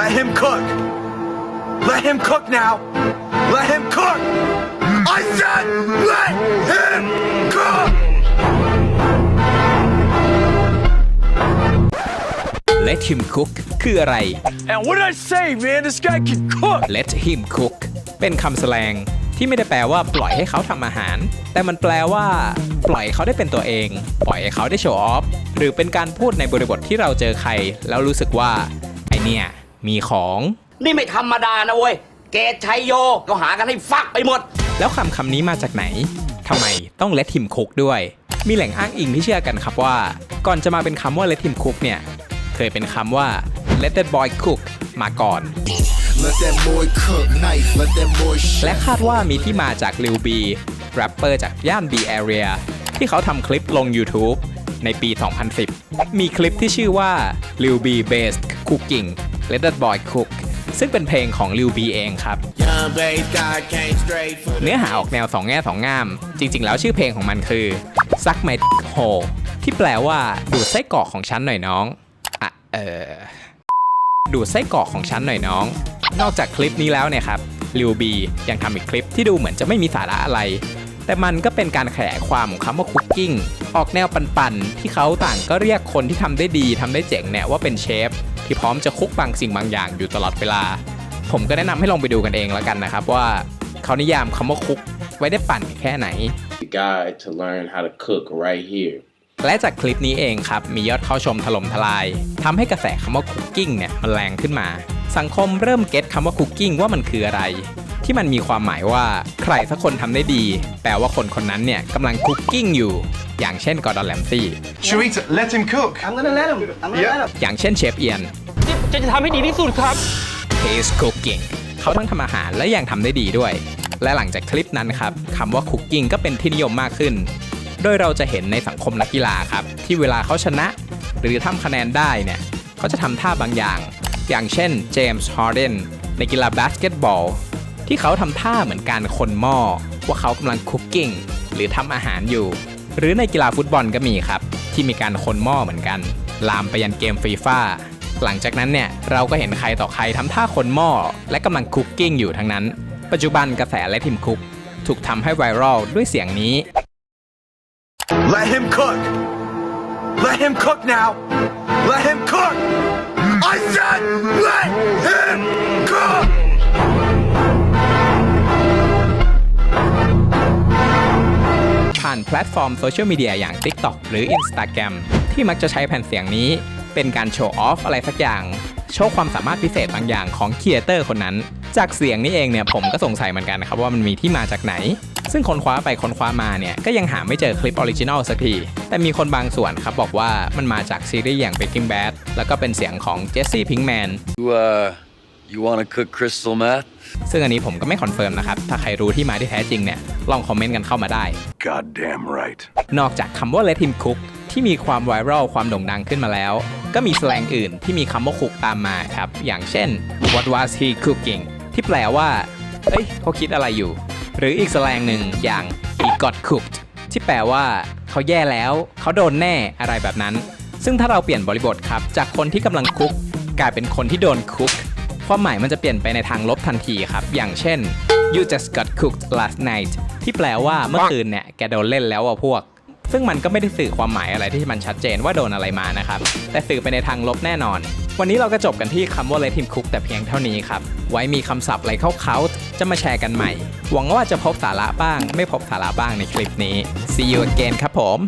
Let him cook. Let him cook now. Let him cook. I said, let him cook. Let him cook คืออะไร And what did I say, man? This guy can cook. Let him cook เป็นคำแสลงที่ไม่ได้แปลว่าปล่อยให้เขาทำอาหาร แต่มันแปลว่า ปล่อยเขาได้เป็นตัวเอง ปล่อยให้เขาได้โชว์ออฟ หรือเป็นการพูดในบริบทที่เราเจอใคร แล้วรู้สึกว่า ไอเนี่ย มีของ นี่ไม่ธรรมดานะเว้ย เกตชัยโยก็หากันให้ฟักไปหมด แล้วคำคำนี้มาจากไหนทำไมต้อง let him cook ด้วย มีแหล่งอ้างอิงที่เชื่อกันครับว่า ก่อนจะมาเป็นคำว่า let him cook เนี่ย เคยเป็นคำว่า let that boy cook มาก่อน Let that boy cook, knife, let that boy และ chef. คาดว่ามีที่มาจาก Lil B แรปเปอร์จากย่าน B Area ที่เขาทำคลิปลง YouTube ในปี 2010 มีคลิปที่ชื่อว่า Lil B Based Cooking Let That Boy Cook ซึ่งเป็นเพลงของ Lil B เองครับ เนื้อหาออกแนวสองแง่สองงาม จริง ๆ แล้วชื่อเพลงของมันคือ Suck My Hole ที่แปลว่าดูดไส้กรอกของฉันหน่อยน้องอะเออดูดไส้กรอกของฉันหน่อยน้อง นอกจากคลิปนี้แล้วเนี่ยครับลิวบียังทำอีกคลิปที่ดูเหมือนจะไม่มีสาระอะไร แต่มันก็เป็นการขยายความของคำว่าคุกกิ้ง ออกแนวปันๆ ที่เขาต่างก็เรียกคนที่ทำได้ดีทำได้เจ๋งเนี่ยว่าเป็นเชฟ ที่พร้อมจะคุกบางสิ่งบางอย่างอยู่ตลอดเวลา ผมก็แนะนำให้ลองไปดูกันเองแล้วกันนะครับว่าเขานิยามคำว่าคุกไว้ได้ปั่นแค่ไหน the guide to learn how to cook right here. และจากคลิปนี้เองครับ มียอดเข้าชมถล่มทลายทำให้กระแสคำว่าคุกกิ้งเนี่ยมันแรงขึ้นมา สังคมเริ่มเก็ตคำว่าคุกกิ้งว่ามันคืออะไร ที่มันมีความหมายว่าใครสักคนทำได้ดี แปลว่าคนคนนั้นเนี่ยกำลังคุกกิ้งอยู่ อย่างเช่นกอร์ดอนแลมซี่ Sharita, let him cook. I'm gonna let him I'm gonna let him อย่างเช่นเชฟเอียนจะจะทำให้ดีที่สุดครับ Taste Cooking เขาทั้งทำอาหารและยังทำได้ดีด้วย และหลังจากคลิปนั้นครับคำว่า Cooking ก็เป็นที่นิยมมากขึ้น โดยเราจะเห็นในสังคมนักกีฬาครับ ที่เวลาเขาชนะ หรือทำคะแนนได้เนี่ยเขาจะทำท่าบางอย่าง อย่างเช่นเจมส์ฮาร์เดนในกีฬาบาสเกตบอล ที่เขาทำท่าเหมือนการคนหม้อว่าเขากำลังคุกกิ้งหรือทำอาหารอยู่ หรือในกีฬาฟุตบอลก็มีครับ ที่มีการคนหม้อเหมือนกัน ลามไปยันเกมฟีฟ่าหลังจากนั้นเนี่ยเราก็เห็นใครต่อใครทำท่าคนหม้อและกำลังคุกกิ้งอยู่ทั้งนั้น ปัจจุบันกระแสและทีมคุก ถูกทำให้ไวรัลด้วยเสียงนี้ Let him cook. Let him cook now. Let him cook. านแพลตฟอร์มโซเชียลมีเดียอย่าง TikTok หรือ Instagram ที่มักจะใช้แผ่นเสียงนี้ เป็นการโชว์ออฟอะไรสักอย่าง โชว์ความสามารถพิเศษบางอย่างของครีเอเตอร์คนนั้น จากเสียงนี้เองเนี่ยผมก็สงสัยเหมือนกันนะครับว่ามันมีที่มาจากไหน ซึ่งคนคว้าไปคนคว้ามาเนี่ยก็ยังหาไม่เจอคลิปออริจินอลสักที แต่มีคนบางส่วนครับบอกว่ามันมาจากซีรีส์อย่าง Breaking Bad แล้วก็เป็นเสียงของเจสซี่พิงแมน You, uh, you want to cook crystal meth? ซึ่งอันนี้ผมก็ไม่คอนเฟิร์มนะครับ ถ้าใครรู้ที่มาที่แท้จริงเนี่ย ลองคอมเมนต์กันเข้ามาได้ Goddamn right. นอกจากคำว่า let him cook ที่มีความไวรัลความโด่งดังขึ้นมาแล้ว ก็มีแสแลงอื่นที่มีคำว่า cook ตามมาครับ อย่างเช่น what was he cooking ที่แปลว่า เอ้ยเขาคิดอะไรอยู่ หรืออีกแสแลงหนึ่งอย่าง he got cooked ที่แปลว่าเขาแย่แล้ว เขาโดนแน่อะไรแบบนั้น ซึ่งถ้าเราเปลี่ยนบริบทครับ จากคนที่กำลังคุก กลายเป็นคนที่โดนคุก ความหมายมันจะเปลี่ยนไปในทางลบทันทีครับ อย่างเช่น you just got cooked last night ที่แปลว่าเมื่อคืนเนี่ยแกโดนเล่นแล้วอะพวก ซึ่งมันก็ไม่ได้สื่อความหมายอะไรที่มันชัดเจนว่าโดนอะไรมานะครับ แต่สื่อไปในทางลบแน่นอน วันนี้เราก็จบกันที่คำว่า let him cook แต่เพียงเท่านี้ครับ ไว้มีคำศัพท์อะไรเข้าๆจะมาแชร์กันใหม่ หวังว่าจะพบสาระบ้าง ไม่พบสาระบ้างในคลิปนี้ see you again ครับผม